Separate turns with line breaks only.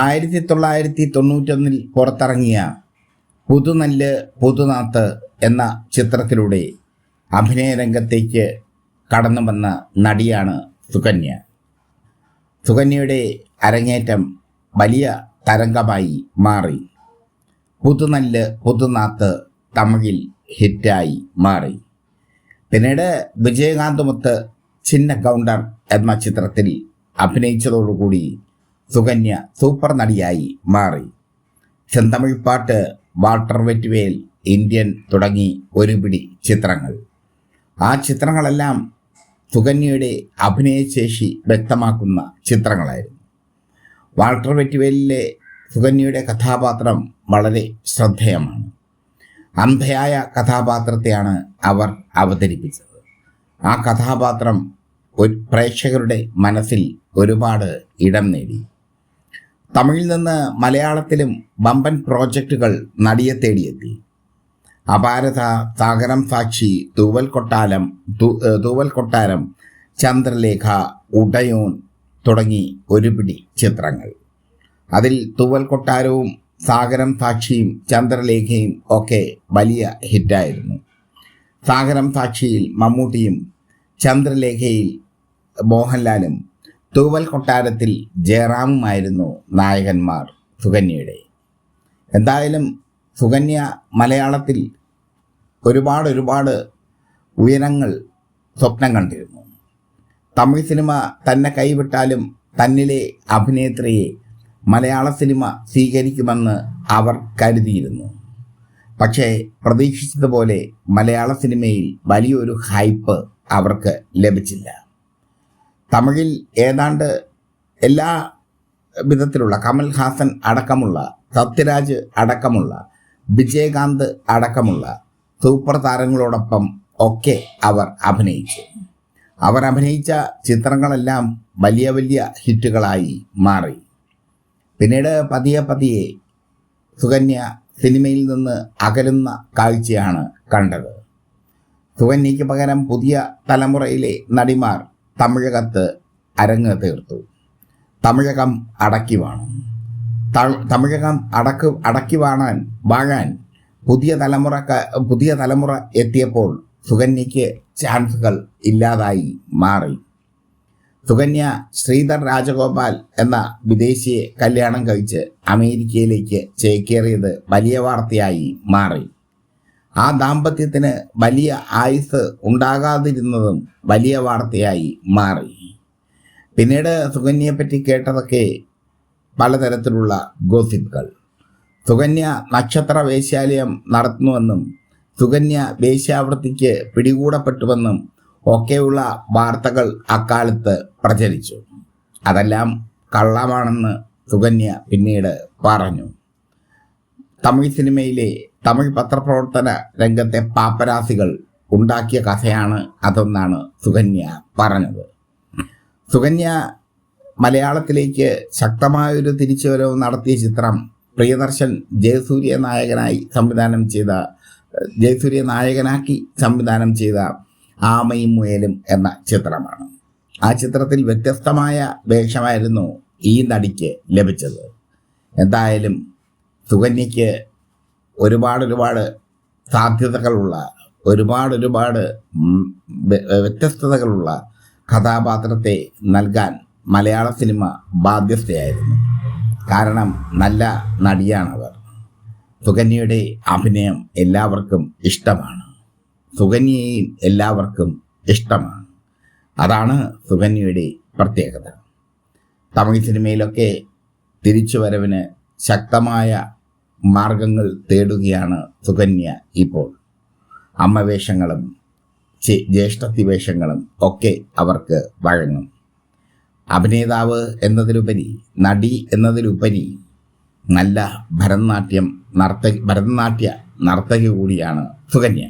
ആയിരത്തി തൊള്ളായിരത്തി തൊണ്ണൂറ്റൊന്നിൽ പുറത്തിറങ്ങിയ പുതുനല്ല് പുതുനാത്ത് എന്ന ചിത്രത്തിലൂടെ അഭിനയ രംഗത്തേക്ക് കടന്നു വന്ന നടിയാണ് സുകന്യ. സുകന്യയുടെ അരങ്ങേറ്റം വലിയ തരംഗമായി മാറി. പുതുനല്ല് പുതുനാത്ത് തമിഴിൽ ഹിറ്റായി മാറി. പിന്നീട് വിജയകാന്തുമൊത്ത് ചിന്ന കൗണ്ടർ എന്ന ചിത്രത്തിൽ അഭിനയിച്ചതോടുകൂടി സുകന്യ സൂപ്പർ നടിയായി മാറി. ചെന്തമിഴ് പാട്ട് വാട്ടർ വെറ്റ്വേൽ ഇന്ത്യൻ തുടങ്ങി ഒരുപിടി ചിത്രങ്ങൾ. ആ ചിത്രങ്ങളെല്ലാം സുകന്യയുടെ അഭിനയശേഷി വ്യക്തമാക്കുന്ന ചിത്രങ്ങളായിരുന്നു. വാൾട്ടർ വെറ്റുവേലിലെ സുകന്യയുടെ കഥാപാത്രം വളരെ ശ്രദ്ധേയമാണ്. അന്ധയായ കഥാപാത്രത്തെയാണ് അവർ അവതരിപ്പിച്ചത്. ആ കഥാപാത്രം പ്രേക്ഷകരുടെ മനസ്സിൽ ഒരുപാട് ഇടം നേടി. തമിഴിൽ നിന്ന് മലയാളത്തിലും വമ്പൻ പ്രോജക്റ്റുകൾ നടിയെ തേടിയെത്തി. അപാരത സാഗരം സാക്ഷി തൂവൽ കൊട്ടാരം തൂവൽ കൊട്ടാരം ചന്ദ്രലേഖ ഉടയോൻ തുടങ്ങി ഒരുപിടി ചിത്രങ്ങൾ. അതിൽ തൂവൽ കൊട്ടാരവും സാഗരം സാക്ഷിയും ചന്ദ്രലേഖയും ഒക്കെ വലിയ ഹിറ്റായിരുന്നു. സാഗരം സാക്ഷിയിൽ മമ്മൂട്ടിയും ചന്ദ്രലേഖയിൽ മോഹൻലാലും തൂവൽ കൊട്ടാരത്തിൽ ജയറാമുമായിരുന്നു നായകന്മാർ സുകന്യയുടെ. എന്തായാലും സുകന്യ മലയാളത്തിൽ ഒരുപാട് ഒരുപാട് ഉയരങ്ങൾ സ്വപ്നം കണ്ടിരുന്നു. തമിഴ് സിനിമ തന്നെ കൈവിട്ടാലും തന്നിലെ അഭിനേത്രിയെ മലയാള സിനിമ സ്വീകരിക്കുമെന്ന് അവർ കരുതിയിരുന്നു. പക്ഷേ പ്രതീക്ഷിച്ചതുപോലെ മലയാള സിനിമയിൽ വലിയൊരു ഹൈപ്പ് അവർക്ക് ലഭിച്ചില്ല. തമിഴിൽ ഏതാണ്ട് എല്ലാ വിധത്തിലുള്ള കമൽ ഹാസൻ അടക്കമുള്ള സത്യരാജ് അടക്കമുള്ള വിജയകാന്ത് അടക്കമുള്ള സൂപ്പർ താരങ്ങളോടൊപ്പം ഒക്കെ അവർ അഭിനയിച്ചു. അവർ അഭിനയിച്ച ചിത്രങ്ങളെല്ലാം വലിയ വലിയ ഹിറ്റുകളായി മാറി. പിന്നീട് പതിയെ പതിയെ സുകന്യ സിനിമയിൽ നിന്ന് അകലുന്ന കാഴ്ചയാണ് കണ്ടത്. സുകന്യയ്ക്ക് പകരം പുതിയ തലമുറയിലെ നടിമാർ തമിഴകത്ത് അരങ്ങ് തീർത്തു. തമിഴകം അടക്കി വാണു. തമിഴകം അടക്ക് അടക്കി വാണാൻ വാഴാൻ പുതിയ തലമുറ പുതിയ തലമുറ എത്തിയപ്പോൾ സുകന്യയ്ക്ക് ചാൻസുകൾ ഇല്ലാതായി മാറി. സുകന്യ ശ്രീധർ രാജഗോപാൽ എന്ന വിദേശിയെ കല്യാണം കഴിച്ച് അമേരിക്കയിലേക്ക് ചേക്കേറിയത് വലിയ വാർത്തയായി മാറി. ആ ദാമ്പത്യത്തിന് വലിയ ആയുസ് ഉണ്ടാകാതിരുന്നതും വലിയ വാർത്തയായി മാറി. പിന്നീട് സുകന്യയെപ്പറ്റി കേട്ടതൊക്കെ പലതരത്തിലുള്ള ഗോസിപ്പുകൾ. സുകന്യ നക്ഷത്ര വേശ്യാലയം നടത്തുന്നുവെന്നും സുകന്യ വേശ്യാവൃത്തിക്ക് പിടികൂടപ്പെട്ടുവെന്നും ഒക്കെയുള്ള വാർത്തകൾ അക്കാലത്ത് പ്രചരിച്ചു. അതെല്ലാം കള്ളമാണെന്ന് സുകന്യ പിന്നീട് പറഞ്ഞു. തമിഴ് സിനിമയിലെ തമിഴ് പത്രപ്രവർത്തന രംഗത്തെ പാപ്പരാസികൾ ഉണ്ടാക്കിയ കഥയാണ് അതെന്നാണ് സുകന്യ പറഞ്ഞത്. സുകന്യ മലയാളത്തിലേക്ക് ശക്തമായൊരു തിരിച്ചുവരവ് നടത്തിയ ചിത്രം പ്രിയദർശൻ ജയസൂര്യ നായകനായി സംവിധാനം ചെയ്ത ജയസൂര്യ നായകനാക്കി സംവിധാനം ചെയ്ത ആമയും മുയലും എന്ന ചിത്രമാണ്. ആ ചിത്രത്തിൽ വ്യത്യസ്തമായ വേഷമായിരുന്നു ഈ നടിക്ക് ലഭിച്ചത്. എന്തായാലും സുകന്യയ്ക്ക് ഒരുപാട് ഒരുപാട് സാധ്യതകളുള്ള ഒരുപാട് ഒരുപാട് വ്യത്യസ്തതകളുള്ള കഥാപാത്രത്തെ നൽകാൻ മലയാള സിനിമ ബാധ്യസ്ഥയായിരുന്നു. കാരണം നല്ല നടിയാണവർ. സുകന്യയുടെ അഭിനയം എല്ലാവർക്കും ഇഷ്ടമാണ്. സുകന്യയെയും എല്ലാവർക്കും ഇഷ്ടമാണ്. അതാണ് സുകന്യയുടെ പ്രത്യേകത. തമിഴ് സിനിമയിലൊക്കെ തിരിച്ചുവരവിന് ശക്തമായ മാർഗങ്ങൾ തേടുകയാണ് സുകന്യ ഇപ്പോൾ. അമ്മവേഷങ്ങളും ജ്യേഷ്ഠത്തി വേഷങ്ങളും ഒക്കെ അവർക്ക് വഴങ്ങും. അഭിനേതാവ് എന്നതിലുപരി നടി എന്നതിലുപരി നല്ല ഭരതനാട്യം നർത്ത ഭരതനാട്യ നർത്തകി കൂടിയാണ് സുകന്യ.